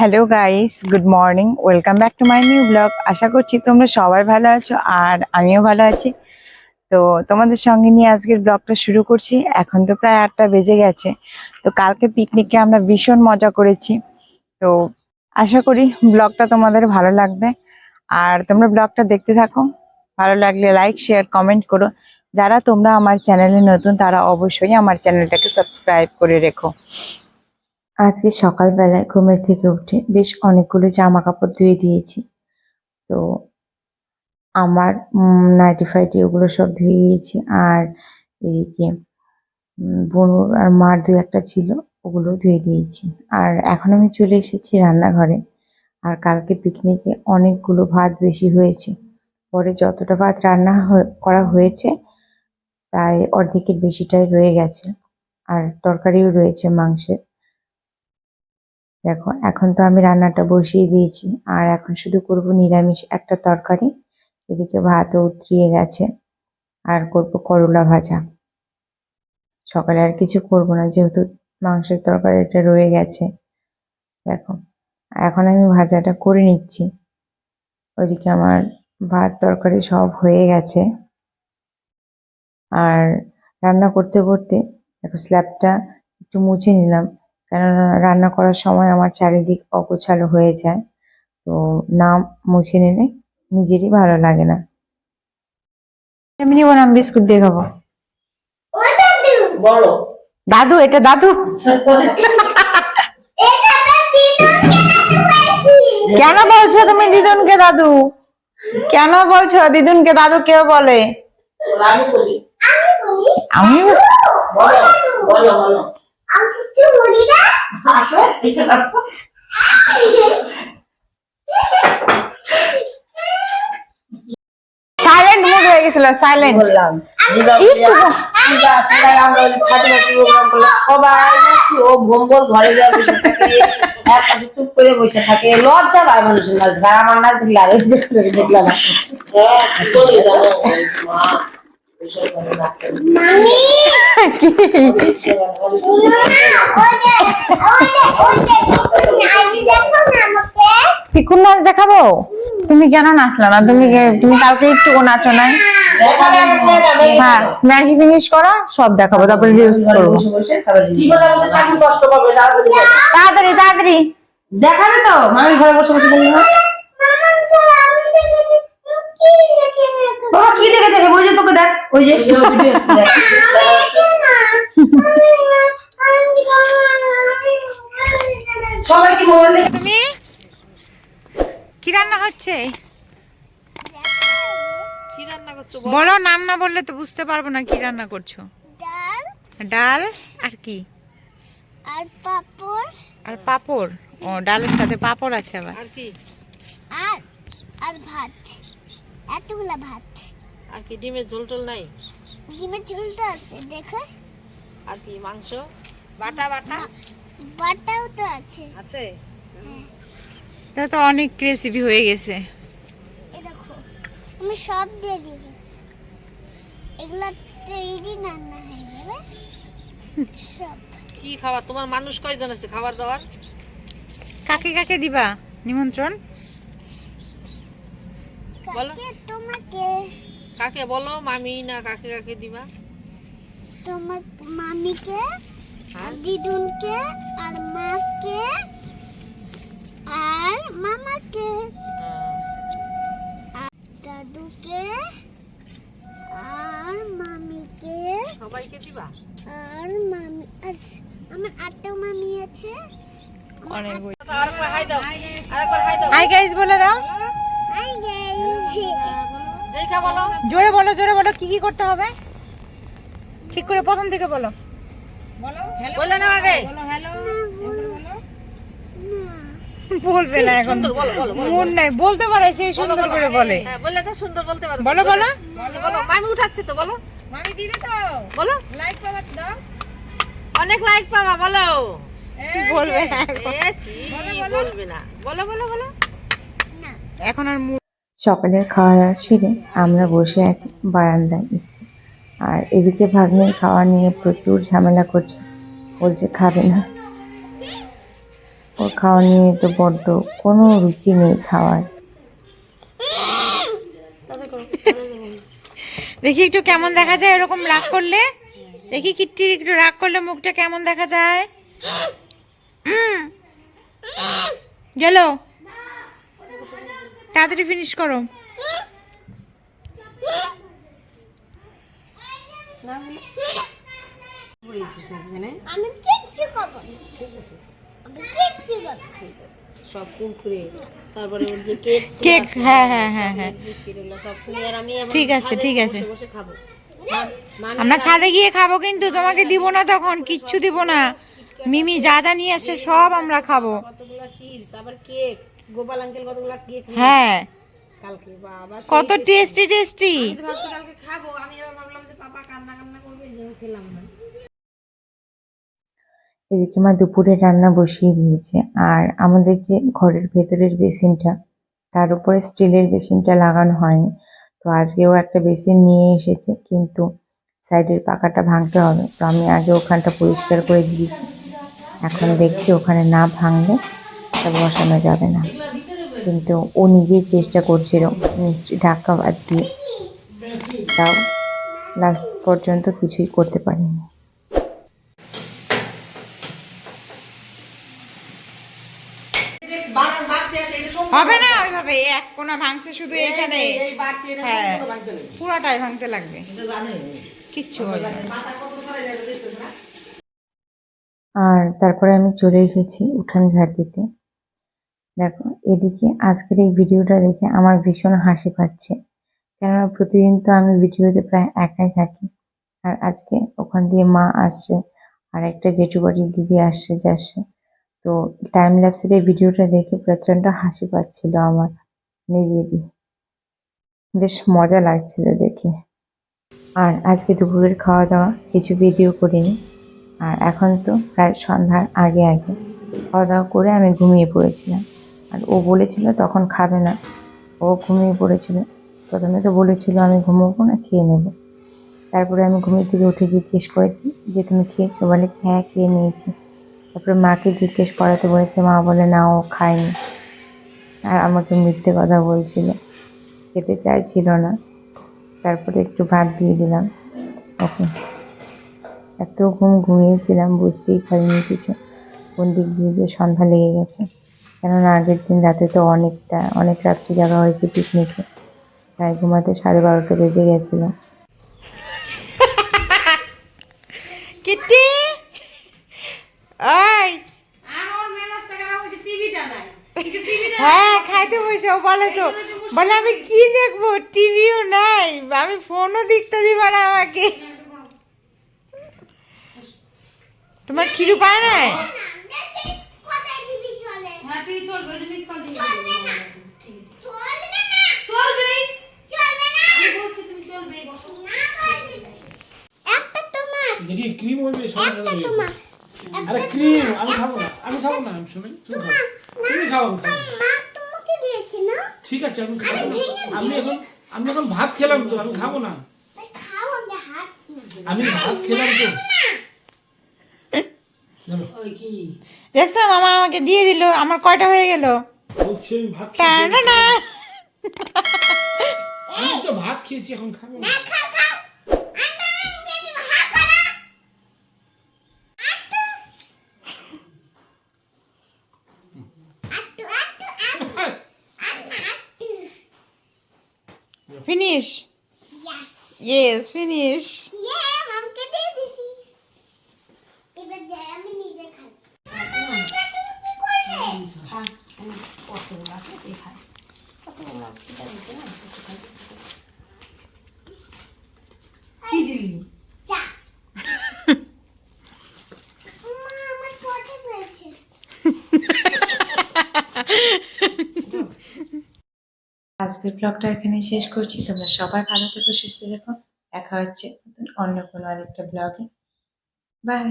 Hello guys good morning welcome back to my new blog আশা করছি তোমরা সবাই ভালো আছো আর আমিও ভালো আছি। তো তোমাদের সঙ্গে নিয়ে আজকের ব্লগটা শুরু করছি। এখন তো প্রায় আটটা বেজে গেছে। তো কালকে পিকনিকে আমরা ভীষণ মজা করেছি। তো আশা করি ব্লগটা তোমাদের ভালো লাগবে। আর তোমরা ব্লগটা দেখতে থাকো। ভালো লাগলে লাইক শেয়ার কমেন্ট করো। যারা তোমরা আমার চ্যানেলে নতুন, তারা অবশ্যই আমার চ্যানেলটাকে সাবস্ক্রাইব করে রেখো। আজকে সকালবেলায় ঘুমের থেকে উঠে বেশ অনেকগুলো জামা কাপড় ধুয়ে দিয়েছি। তো আমার নাইটি ফাইটি ওগুলো সব ধুয়ে দিয়েছি আর এদিকে বনুর আর মার দু একটা ছিল, ওগুলো ধুয়ে দিয়েছি। আর এখন আমি চলে এসেছি রান্নাঘরে। আর কালকে পিকনিকে অনেকগুলো ভাত বেশি হয়েছে। পরে যতটা ভাত রান্না করা হয়েছে, প্রায় অর্ধেকের বেশিটাই রয়ে গেছে। আর তরকারিও রয়েছে মাংসের। দেখো, এখন তো আমি রান্নাটা বসিয়ে দিয়েছি। আর এখন শুধু করব নিরামিষ একটা তরকারি। এদিকে ভাতও উতরিয়ে গেছে। আর করব করলা ভাজা। সকালে আর কিছু করব না, যেহেতু মাংসের তরকারিটা রয়ে গেছে। দেখো, এখন আমি ভাজাটা করে নিচ্ছি। ওইদিকে আমার ভাত তরকারি সব হয়ে গেছে। আর রান্না করতে করতে, দেখো, স্ল্যাবটা একটু মুছে নিলাম। কেননা রান্না করার সময় আমার চারিদিক অগোছালো হয়ে যায়। তো না মুছে নিলে নিজেরই ভালো লাগে না। আমি নিব না আমি বিস্কুট দিয়ে খাব। দাদু এটা দাদু। কেন বলছো তুমি দিদুনকে দাদু? কেন বলছো? দিদুনকে দাদু কে বলে? আমি সাইলেন্ট মুড হয়ে গেছিল সাইলেন্ট বললাম সবাই ও ঘরে যায় চুপ করে বসে থাকে লজ্জা পায় মানুষের নাচ আমার নাচ দেখলে আর ওই যে করে দেখলাম ঘরে নাচ দেখাবো? তুমি কেন নাচলা না? তুমি তুমি কালকে একটু নাচো নাই? হ্যাঁ ম্যাগি ফিনিশ করো সব দেখাবো তারপরে রিলস করব। তাড়াতাড়ি তাড়াতাড়ি দেখাবে তো? মামি ঘরে বসে বসে বাবা কি দেখে দেখে ওই যে তোকে দেখ ওই যে। সবাই কি মোবাইল তুমি? কি রান্না হচ্ছে? কি রান্না করছ বলো নাম না বললে তো বুঝতে পারব না কি রান্না করছ। ডাল। ডাল? আর কি? আর পাপড়। আর পাপড়? ও ডালের সাথে পাপড় আছে আবার। আর কি? আর আর ভাত। এতগুলা ভাত। আর কি ডিমের ঝোল টোল নাই? ডিমের ঝোলটা আছে দেখো। আর কি মাংস? বাটা বাটা? বাটাও তো আছে। আছে? তা তো অনেক রেসিপি হয়ে গেছে। এ দেখো আমি সব দিয়ে দিব। এগুলা তৈরি রান্না হয়ে যাবে। সব। কি খাবার তোমার মানুষ কয়জন আছে খাবার দাবার? কাকে কাকে দিবা? নিমন্ত্রণ? বলো। কাকে তোমাকে। কাকে বলো? মামি না কাকে কাকে দিবা? তোমার মামিকে আর দিদুনকে আর মাকে আর মামাকে আর দাদুকে আর মামিকে সবাইকে দিবা? আর মামি আচ্ছা, আমার আটটা মামি আছে। হাই দাও। আরেকবার হাই দাও। হাই গাইস বলে দাও। হাই গাইস বলো। জোরে বলো জোরে বলো কি কি করতে হবে? ঠিক করে প্রথম থেকে বলো। বলে না আগে। বলবে না এখন। সুন্দর বলো বলো বলো মন নাই বলতে পারে সেই সুন্দর করে বলে। হ্যাঁ বললে তো সুন্দর বলতে পারো বলো বলো। বলো মামি উঠাচ্ছে তো বলো। মামি দিবে তো। বলো। লাইক পাবা দাও। অনেক লাইক পাবা বলো। বলবে না বলবে না। বলো বলো বলো। এখন আর সকালের খাওয়া দাওয়া সেরে আমরা বসে আছি বারান্দায়। আর এদিকে ভাগ্নের খাওয়া নিয়ে প্রচুর ঝামেলা করছে। বলছে খাবে না। ওর খাওয়া নিয়ে তো বড্ড কোনো রুচি নেই খাওয়ার। দেখি একটু কেমন দেখা যায় এরকম রাগ করলে। দেখি কিট্টির একটু রাগ করলে মুখটা কেমন দেখা যায়। গেল। তাড়াতাড়ি ফিনিশ করো। পড়েছিস না এখানে আমি কিচ্ছু করব না। ঠিক আছে। আমি কিচ্ছু করব না। ঠিক আছে। সব কুরকুরে তারপরে ওর যে কেক কেক হ্যাঁ হ্যাঁ হ্যাঁ হ্যাঁ। সব আর আমি ঠিক আছে, ঠিক আছে। বসে খাব। আমরা ছাদে গিয়ে খাব কিন্তু তোমাকে দিব না তখন কিচ্ছু দিব না। মিমি যা যা নিয়ে আসে সব আমরা খাব। কতগুলা চিপস আবার কেক গোপাল আঙ্কেল কতগুলা কেক হ্যাঁ। কালকে বাবা কত টেস্টি টেস্টি আমি ভাবছি কালকে খাব। আমি আবার ভাবলাম যে পাপা কান্না কান্না করবে এই জন্য খেলাম না। এদিকে মা দুপুরে রান্না বসিয়ে দিয়েছে আর আমাদের যে ঘরের ভেতরের বেসিনটা তার উপরে স্টিলের বেসিনটা লাগানো হয়নি। তো আজকেও একটা বেসিন নিয়ে এসেছে কিন্তু সাইডের পাকাটা ভাঙতে হবে। তো আমি আগে ওখানটা পরিষ্কার করে দিয়েছি। এখন দেখছি ওখানে না ভাঙলে তা বসানো যাবে না। কিন্তু ও নিজেই চেষ্টা করছিল। মিস্ত্রি ঢাকা বাদ দিয়ে তাও লাস্ট পর্যন্ত কিছুই করতে পারিনি। হবে না ওইভাবে এক কোনা ভাঙছে শুধু এখানে। হ্যাঁ পুরাটাই ভাঙতে লাগবে। কিচ্ছু হবে আর তারপরে আমি চলে এসেছি উঠান ঝাড় দিতে। দেখো, এদিকে আজকের এই ভিডিওটা দেখে আমার ভীষণ হাসি পাচ্ছে। কেননা প্রতিদিন তো আমি ভিডিওতে প্রায় একাই থাকি। আর আজকে ওখান দিয়ে মা আসছে, আর একটা জেঠু বাড়ির দিদি আসছে, যাচ্ছে। তো টাইম ল্যাপসের এই ভিডিওটা দেখে প্রচণ্ড হাসি পাচ্ছিল আমার নিজেরই। বেশ মজা লাগছিল দেখে। আর আজকে দুপুরের খাওয়া দাওয়া কিছু ভিডিও করিনি। আর এখন তো প্রায় সন্ধ্যার আগে আগে খাওয়া দাওয়া করে আমি ঘুমিয়ে পড়েছিলাম। আর ও বলেছিল তখন খাবে না। ও ঘুমিয়ে পড়েছিল। প্রথমে তো বলেছিল, আমি ঘুমোবো না, খেয়ে নেব। তারপরে আমি ঘুমিয়ে থেকে উঠে জিজ্ঞেস করেছি যে, তুমি খেয়েছো? বলে হ্যাঁ খেয়ে নিয়েছি। তারপরে মাকে জিজ্ঞেস করাতে বলেছে, মা বলে, না, ও খায়নি। আর আমাকে মিথ্যে কথা বলছিল। খেতে চাইছিল না। তারপরে একটু ভাত দিয়ে দিলাম। ওকে। এত ঘুম ঘুমিয়েছিলাম, বুঝতেই পারিনি কিছু। কোন দিক দিয়ে সন্ধ্যা লেগে গেছে। কেননা আগের দিন রাতে তো অনেকটা, অনেক রাত্রি জাগা হয়েছে পিকনিকে। তাই ঘুমাতে সাড়ে বারোটা বেজে গেছিল। কিট্টি! ওই! হ্যাঁ খাইতে বসে, বলে তো। বলে, আমি কি দেখব? টিভিও নাই। আমি ফোনও দেখতে দিবা না আমাকে। তোমার খিদু পায় নাই কোথায় টিভি চলে হ্যাঁ টিভি চলবে ওই যে দিয়ে চলবে না চলবে না চলবেই চলবে না আমি বলছি তুমি চলবে বসো না বলছি একটা তোমার দেখি ক্রিম হইবে তোমার আরে ক্রিম আমি খাব না আমি খাব না আমি শুনে তুমি খাও। তুমি খাও মা তোমাকে দিয়েছে না ঠিক আছে আমি খাব আমি এখন আমি এখন ভাত খেলাম তো আমি খাব না। খাও আগে হাত আমি ভাত খেলাম তো। দেখছ মামা আমাকে দিয়ে দিল আমার কয়টা হয়ে গেল? বলছি আমি ভাত খেয়েছি টানানা। আমি তো ভাত খেয়েছি এখন খাব না। খাও খাও। আন্টা আন্টা তুমি হাত করো আটটু আটটু আটটু আটটু ফিনিশ ইয়াস ইয়েস ফিনিশ ইয়ে মামকে দিয়ে দিছি এবার যাই আমি নিজে খাই আন্টা, তুমি কি করলে খা আমি কতগুলো আছে তুই খা কতগুলো খিদা হয়েছে না কিছু খাই কিছু খাই। আজকের ব্লগটা এখানে শেষ করছি। তোমরা সবাই ভালো থেকো, সুস্থ থেকো। দেখা হচ্ছে অন্য কোনো আরেকটা ব্লগে বাই